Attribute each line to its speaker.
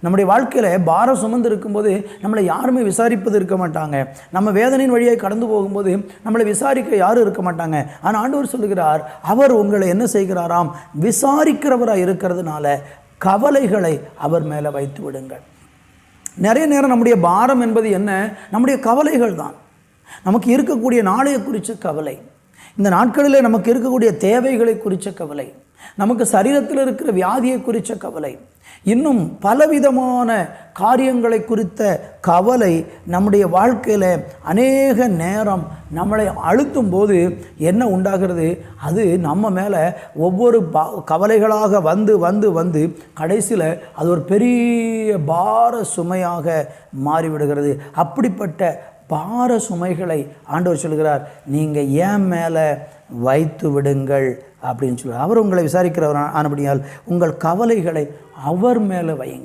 Speaker 1: நம்முடைய வாழ்க்கையில் பாரம் சுமந்து இருக்கும்போது நம்மளை யாருமே விசாரிப்பது இருக்க மாட்டாங்க. நம்ம வேதனையின் வழியாக கடந்து போகும்போது நம்மளை விசாரிக்க யாரும் இருக்க மாட்டாங்க. ஆனால் ஆண்டவர் சொல்லுகிறார் அவர் உங்களை என்ன செய்கிறாராம்? விசாரிக்கிறவராக இருக்கிறதுனால கவலைகளை அவர் மேலே வைத்து விடுங்கள். நிறைய நேரம் நம்முடைய பாரம் என்பது என்ன? நம்முடைய கவலைகள் தான். நமக்கு இருக்கக்கூடிய நாளைய குறித்த கவலை. இந்த நாட்களில் நமக்கு இருக்கக்கூடிய தேவைகளை குறித்த கவலை. நமக்கு சரீரத்தில் இருக்கிற வியாதியை குறித்த கவலை. இன்னும் பலவிதமான காரியங்களை குறித்த கவலை நம்முடைய வாழ்க்கையில் அநேக நேரம் நம்மளை அழுத்தும் போது என்ன உண்டாகிறது? அது நம்ம மேலே ஒவ்வொரு பா கவலைகளாக வந்து வந்து வந்து கடைசியில் அது ஒரு பெரிய பார சுமையாக மாறிவிடுகிறது. அப்படிப்பட்ட பார சுமைகளை ஆண்டவர் சொல்கிறார். நீங்கள் ஏன் மேலே வைத்து விடுங்கள் அப்படின்னு சொல்லுவார் அவர் உங்களை விசாரிக்கிறவர் ஆனபடியால் உங்கள் கவலைகளை அவர் மேலே வையுங்க